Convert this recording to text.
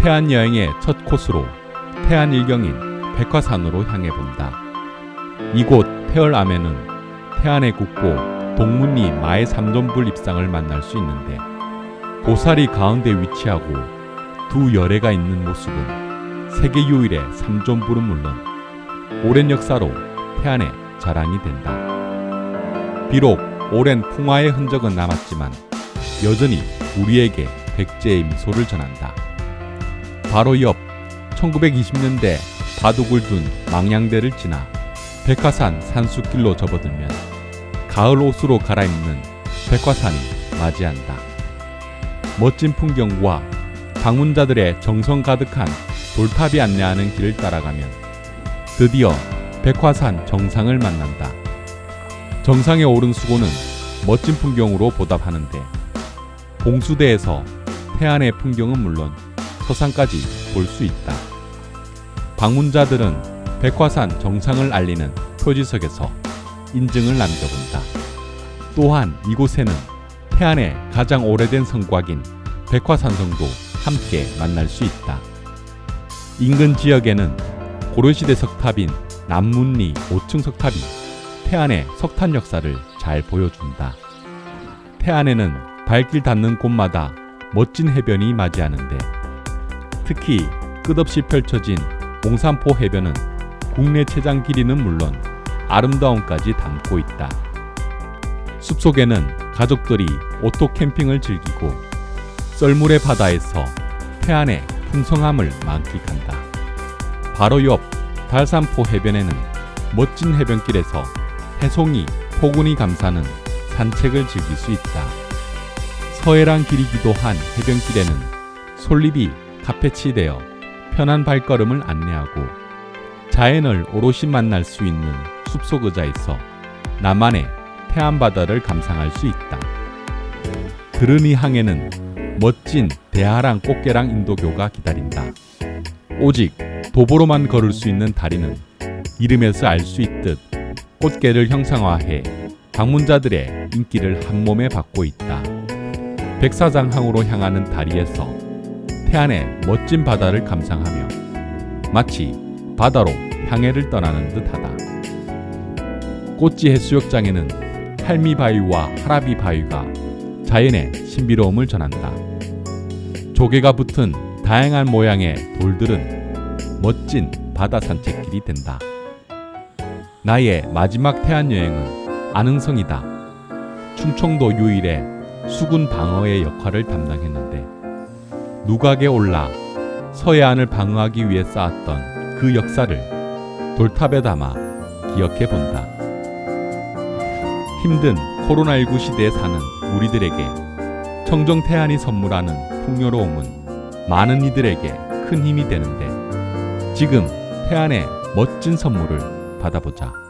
태안 여행의 첫 코스로 태안 일경인 백화산으로 향해 본다. 이곳 태얼암에는 태안의 국보 동문리 마의 삼존불 입상을 만날 수 있는데 보살이 가운데 위치하고 두 열애가 있는 모습은 세계 유일의 삼존불은 물론 오랜 역사로 태안의 자랑이 된다. 비록 오랜 풍화의 흔적은 남았지만 여전히 우리에게 백제의 미소를 전한다. 바로 옆 1920년대 바둑을 둔 망양대를 지나 백화산 산수길로 접어들면 가을 옷으로 갈아입는 백화산이 맞이한다. 멋진 풍경과 방문자들의 정성 가득한 돌탑이 안내하는 길을 따라가면 드디어 백화산 정상을 만난다. 정상에 오른 수고는 멋진 풍경으로 보답하는데 봉수대에서 태안의 풍경은 물론 서산까지 볼 수 있다. 방문자들은 백화산 정상을 알리는 표지석에서 인증을 남겨본다. 또한 이곳에는 태안의 가장 오래된 성곽인 백화산성도 함께 만날 수 있다. 인근 지역에는 고려시대 석탑인 남문리 5층 석탑이 태안의 석탄 역사를 잘 보여준다. 태안에는 발길 닿는 곳마다 멋진 해변이 맞이하는데 특히 끝없이 펼쳐진 몽산포 해변은 국내 최장 길이는 물론 아름다움까지 담고 있다. 숲속에는 가족들이 오토 캠핑을 즐기고 썰물의 바다에서 태안의 풍성함을 만끽한다. 바로 옆 달산포 해변에는 멋진 해변길에서 해송이, 포근이 감사는 산책을 즐길 수 있다. 서해랑 길이기도 한 해변길에는 솔잎이 카페치되어 편한 발걸음을 안내하고 자연을 오롯이 만날 수 있는 숲속 의자에서 나만의 태안 바다를 감상할 수 있다. 드르니 항에는 멋진 대하랑 꽃게랑 인도교가 기다린다. 오직 도보로만 걸을 수 있는 다리는 이름에서 알 수 있듯 꽃게를 형상화해 방문자들의 인기를 한 몸에 받고 있다. 백사장항으로 향하는 다리에서 태안의 멋진 바다를 감상하며 마치 바다로 향해를 떠나는 듯하다. 꽃지 해수욕장에는 할미 바위와 하라비 바위가 자연의 신비로움을 전한다. 조개가 붙은 다양한 모양의 돌들은 멋진 바다 산책길이 된다. 나의 마지막 태안 여행은 안흥성이다. 충청도 유일의 수군 방어의 역할을 담당했는데 누각에 올라 서해안을 방어하기 위해 쌓았던 그 역사를 돌탑에 담아 기억해 본다. 힘든 코로나19 시대에 사는 우리들에게 청정 태안이 선물하는 풍요로움은 많은 이들에게 큰 힘이 되는데 지금 태안의 멋진 선물을 받아보자.